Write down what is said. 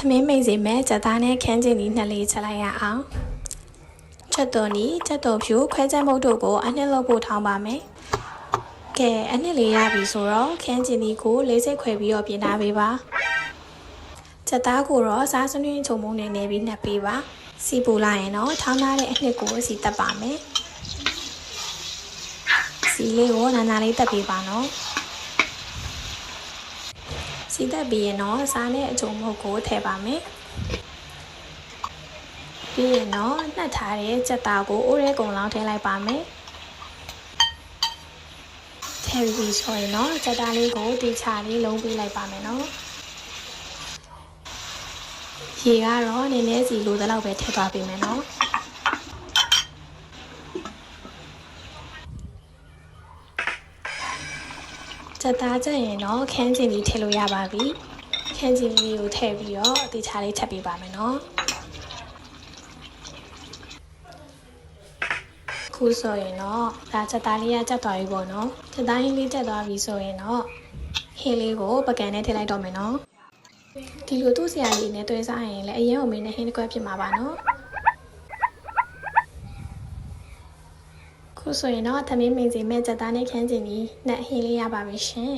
သမင်းမိန်စီမဲ့ကြက်သားနဲ့ခန်းကျင်ဒီနှစ်လေးချက်လိုက်ရအောင်ချက်တော်နီချက်တော်ဖြူခွဲချမ်းမုတ်တို့ကိုအနှစ်လောက်ပို့ထောင်းပါမယ်ကဲအနှစ်လေးရပြီဆိုတော့ခန်းကျင်ဒီကိုလေးစိတ်ခွဲပြီးတော့ပြင်ထားပေးပါချက်သားကိုတော့စားစနွင်းချုံမုံနေနေပြီးနှက်ပေးပါစီပူလိုက်ရင်တော့ထောင်းထားတဲ့အနှစ်ကိုစီတက်ပါမယ်စီလေးကိုနာနာလေးတက်ပေးပါနော် စီသက်ပြီးရင်တော့စားနဲ့အကြုံမုတ်ကိုထည့်ပါမယ်ပြီးရင်တော့နှက်ထားတဲ့ကြက်သားကိုအိုးရဲကုံလောင်းထည့်လိုက်ပါမယ်ထည့်ပြီးဆိုရင်တော့ကြက်သားလေးကိုတေချာလေးလုံးပေးလိုက်ပါမယ်နော်ရေကတော့နည်းနည်းစီလိုသလောက်ပဲထည့်သွားပေးမယ်နော် ကြက်သားကြက်ရင်တော့ခန်းကျင်လေးထည့်လို့ရပါပြီခန်းကျင်လေးကိုထည့်ပြီးတော့တေချာလေးထပ်ပေးပါမယ်နော်ခုဆိုရင်တော့ဒါချက်သားလေးကချက်သွားပြီပေါ့နော်ချက်သားဟင်းလေးချက်သွားပြီဆိုရင်တော့ဟင်းလေးကိုပကံနဲ့ထည့်လိုက်တော့မယ်နော်ဒီလိုသူ့ဆရာကြီးနဲ့တွေ့စားရင်လည်းအရင်အမေနဲ့ဟင်းတစ်ခွက်ဖြစ်မှာပါနော် ခုဆိုရင်တော့သမင်းမင်းစီမဲ့ချက်သားနဲ့ခန်းကျင်ပြီးနှက်ဟင်းလေးရပါပြီရှင်